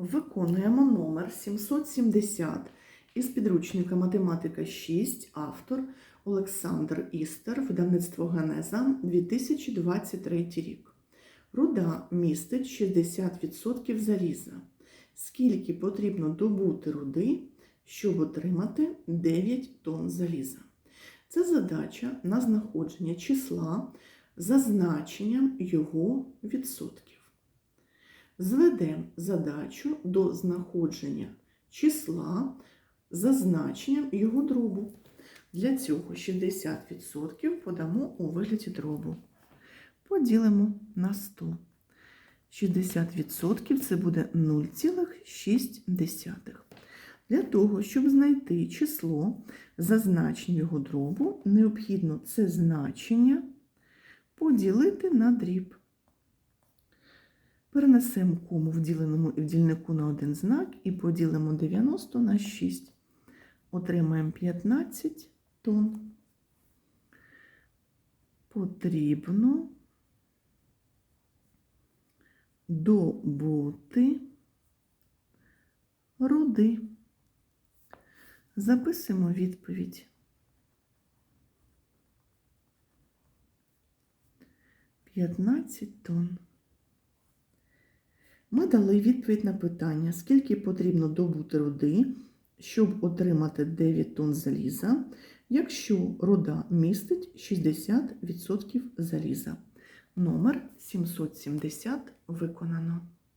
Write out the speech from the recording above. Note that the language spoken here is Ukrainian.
Виконуємо номер 770 із підручника Математика 6, автор Олександр Істер, видавництво Генеза, 2023 рік. Руда містить 60% заліза. Скільки потрібно добути руди, щоб отримати 9 тонн заліза? Це задача на знаходження числа за значенням його відсотків. Зведемо задачу до знаходження числа за значенням його дробу. Для цього 60% подамо у вигляді дробу. Поділимо на 100. 60% це буде 0,6. Для того, щоб знайти число за значенням його дробу, необхідно це значення поділити на дріб. Перенесемо кому в діленому і в дільнику на один знак і поділимо 90 на 6. Отримаємо 15 тонн. Потрібно добути руди. Записуємо відповідь. 15 тонн. Ми дали відповідь на питання, скільки потрібно добути руди, щоб отримати 9 тонн заліза, якщо руда містить 60% заліза. Номер 770 виконано.